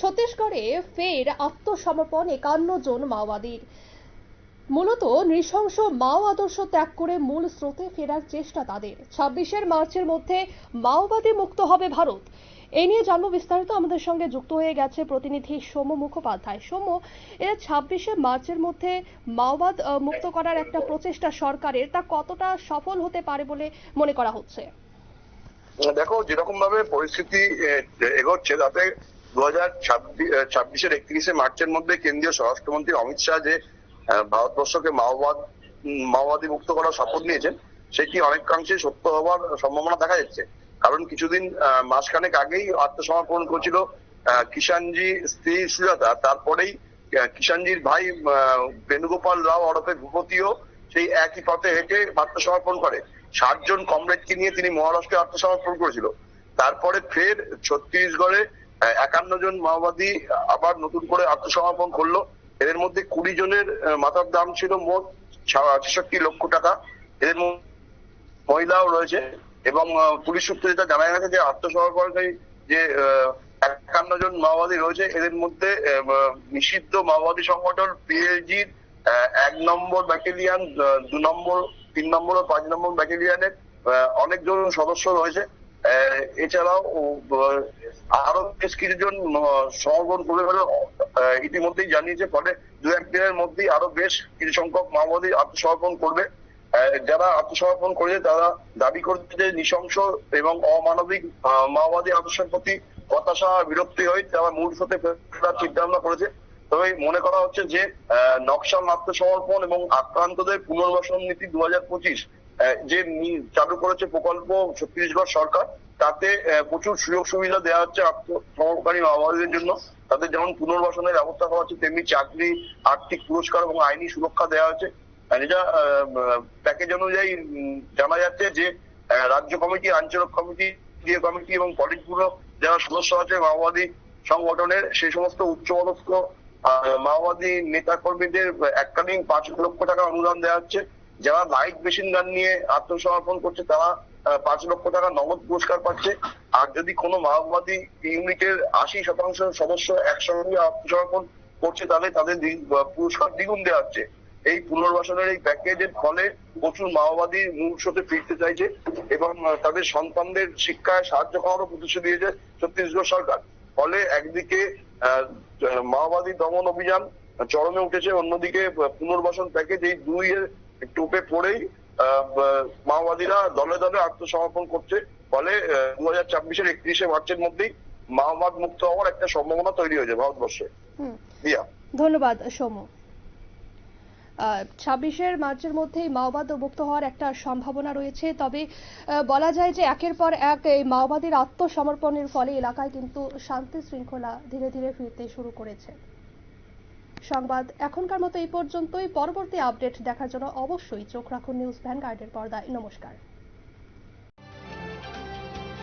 ছত্তিশগড়ে ফের আত্মসমর্পণ একান্ন জন মাওবাদীর। মূলত নৃশংস মাও আদর্শ ত্যাগ করে মূল স্রোতে ফেরার চেষ্টা তাদের। ছাব্বিশের মার্চের মধ্যে মাওবাদী মুক্ত হবে ভারত। এই নিয়ে জানব বিস্তারিত। আমাদের সঙ্গে যুক্ত হয়ে গেছে প্রতিনিধি সৌম্য মুখোপাধ্যায়। সৌম্য এ ছাব্বিশে মার্চের মধ্যে মাওবাদ মুক্ত করার একটা প্রচেষ্টা সরকারের, তা কতটা সফল হতে পারে বলে মনে করা হচ্ছে? দেখো যেরকম ভাবে পরিস্থিতি এগোচ্ছে, তাতে দু হাজার ছাব্বিশের একত্রিশে মার্চের মধ্যে কেন্দ্রীয় স্বরাষ্ট্রমন্ত্রী অমিত শাহ যে ভারতবর্ষকে মাওবাদ মাওবাদী মুক্ত করার শপথ নিয়েছেন, সেটি অনেকাংশে সত্য হওয়ার সম্ভাবনা দেখা যাচ্ছে। কারণ কিছুদিন মাসখানেক আগেই আত্মসমর্পণ করেছিল কিষাণজি স্ত্রী সুজাতা। তারপরেই কিষাণজির ভাই বেণুগোপাল রাও ওরফে ভূপতিও সেই একই পথে হেঁটে আত্মসমর্পণ করে। ষাট জন কমরেডকে নিয়ে তিনি মহারাষ্ট্রে আত্মসমর্পণ করেছিল। তারপরে ফের ছত্তিশগড়ে একান্ন জন মাওবাদী আবার নতুন করে আত্মসমর্পণ করল। এদের মধ্যে কুড়ি জনের মাথার দাম ছিল মোট ছেষট্টি লক্ষ টাকা। এদের মহিলাও রয়েছে এবং পুলিশ সূত্রে যেটা জানা গেছে যে আত্মসমর্পণকারী যে একান্ন জন মাওবাদী রয়েছে, এদের মধ্যে নিষিদ্ধ মাওবাদী সংগঠন পিএলজির এক নম্বর ব্যাটালিয়ান, দু নম্বর, তিন নম্বর ও পাঁচ নম্বর ব্যাটালিয়ানের অনেকজন সদস্য রয়েছে। এছাড়াও আরও বেশ কিছুজন সমর্পণ করে বলে ইতিমধ্যেই জানিয়েছে, ফলে দু একদিনের মধ্যেই আরও বেশ কিছু সংখ্যক মাওবাদী আত্মসমর্পণ করবে। যারা আত্মসমর্পণ করেছে, তারা দাবি করছে যে নৃশংস এবং অমানবিক মাওবাদী আদর্শের প্রতি হতাশা, বিরক্তি হয়ে তারা মূল স্রোতে ফেরার চিন্তা ভাবনা করেছে। তবে মনে করা হচ্ছে যে নকশাল আত্মসমর্পণ এবং আক্রান্তদের পুনর্বাসন নীতি দু হাজার পঁচিশ যে চালু করেছে প্রকল্প ছত্তিশগড় সরকার তাতে প্রচুর সুযোগ সুবিধা দেওয়া হচ্ছে আত্মসমর্পণকারী মাওবাদীদের জন্য। তাদের যেমন পুনর্বাসনের ব্যবস্থা করা হচ্ছে, তেমনি চাকরি, আর্থিক পুরস্কার এবং আইনি সুরক্ষা দেওয়া হচ্ছে। এটা প্যাকেজ অনুযায়ী জানা যাচ্ছে যে রাজ্য কমিটি, আঞ্চলিক কমিটি কেন্দ্রীয় কমিটি এবং ব্যুরো যারা সদস্য আছে মাওবাদী সংগঠনের, সেই সমস্ত উচ্চপদস্থ মাওবাদী নেতা কর্মীদের এককালীন পাঁচ লক্ষ টাকা অনুদান দেওয়া হচ্ছে। যারা লাইট মেশিন গান নিয়ে আত্মসমর্পণ করছে, তারা পাঁচ লক্ষ টাকা নগদ পুরস্কার পাচ্ছে। আর যদি কোনো মাওবাদী ইউনিটের আশি শতাংশ সদস্য একসঙ্গে আত্মসমর্পণ করছে, তাহলে তাদের পুরস্কার দ্বিগুণ দেওয়া হচ্ছে। এই পুনর্বাসনের এই প্যাকেজের ফলে প্রচুর মাওবাদী স্রোতে ফিরতে চাইছে এবং তাদের সন্তানদের শিক্ষায় সাহায্য করারও প্রতিশ্রুতি দিয়েছে ছত্তিশগড় সরকার। ফলে একদিকে মাওবাদী দমন অভিযান চরমে উঠেছে, অন্যদিকে পুনর্বাসন প্যাকেজ এই দুই এর টোপে পড়েই মাওবাদীরা দলে দলে আত্মসমর্পণ করছে। ফলে দু হাজার ছাব্বিশের একত্রিশে মার্চের মধ্যেই মাওবাদ মুক্ত হওয়ার একটা সম্ভাবনা তৈরি হয়েছে ভারতবর্ষে। ধন্যবাদ সৌম্য ছাব্বিশের মার্চের মধ্যেই মাওবাদ মুক্ত হওয়ার একটা সম্ভাবনা রয়েছে। তবে বলা যায় যে একের পর এক এই মাওবাদীর আত্মসমর্পণের ফলে এলাকায় কিন্তু শান্তি শৃঙ্খলা ধীরে ধীরে ফিরতে শুরু করেছে। সংবাদ এখনকার মতো এই পর্যন্তই। পরবর্তী আপডেট দেখার জন্য অবশ্যই চোখ রাখুন নিউজ ভ্যানগার্ডের পর্দায়। নমস্কার।